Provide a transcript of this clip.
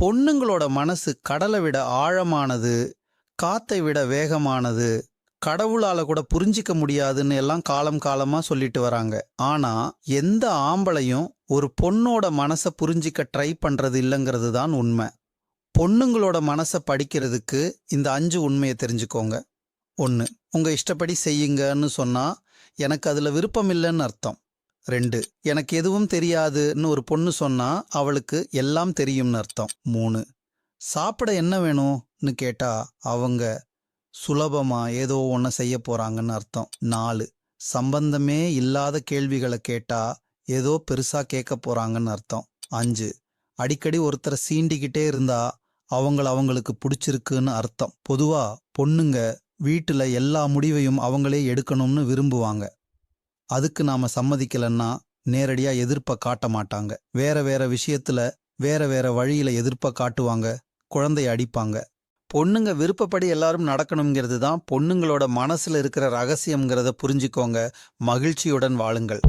பொண்ணுங்களோட மனசு கடலை விட ஆழமானது காத்தை விட வேகமானது கடவுளால கூட புரிஞ்சிக்க முடியாதுன்னு எல்லாம் காலம் காலமா சொல்லிட்டு வராங்க. ஆனா எந்த ஆம்பளையும் ஒரு பொண்ணோட மனசை புரிஞ்சிக்க ட்ரை பண்றது இல்லைங்கிறது தான் உண்மை. பொண்ணுங்களோட மனசை படிக்கிறதுக்கு இந்த அஞ்சு உண்மையை தெரிஞ்சுக்கோங்க. ஒன்று உங்க இஷ்டப்படி செய்யுங்கன்னு சொன்னா எனக்கு அதுல விருப்பம் இல்லைன்னு அர்த்தம். ரெண்டு. எனக்கு எதுவும் தெரியாதுன்னு ஒரு பொண்ணு சொன்னா அவளுக்கு எல்லாம் தெரியும்னு அர்த்தம். மூணு. சாப்பிட என்ன வேணும்னு கேட்டா அவங்க சுலபமா ஏதோ ஒன்று செய்ய போறாங்கன்னு அர்த்தம். நாலு. சம்பந்தமே இல்லாத கேள்விகளை கேட்டா ஏதோ பெருசா கேட்க போறாங்கன்னு அர்த்தம். அஞ்சு. அடிக்கடி ஒருத்தரை சீண்டிக்கிட்டே இருந்தா அவங்கள அவங்களுக்கு பிடிச்சிருக்குன்னு அர்த்தம். பொதுவா பொண்ணுங்க வீட்டுல எல்லா முடிவையும் அவங்களே எடுக்கணும்னு விரும்புவாங்க. அதுக்கு நாம சம்மதிக்கலன்னா நேரடியா எதிர்ப்ப காட்ட மாட்டாங்க. வேற வேற விஷயத்துல வேற வேற வழியில எதிர்ப்ப காட்டுவாங்க. குழந்தைய அடிப்பாங்க. பொண்ணுங்க விருப்பப்படி எல்லாரும் நடக்கணுங்கிறது தான் பொண்ணுங்களோட மனசுல இருக்கிற ரகசியம்ங்கிறத புரிஞ்சுக்கோங்க. மகிழ்ச்சியுடன் வாழுங்கள்.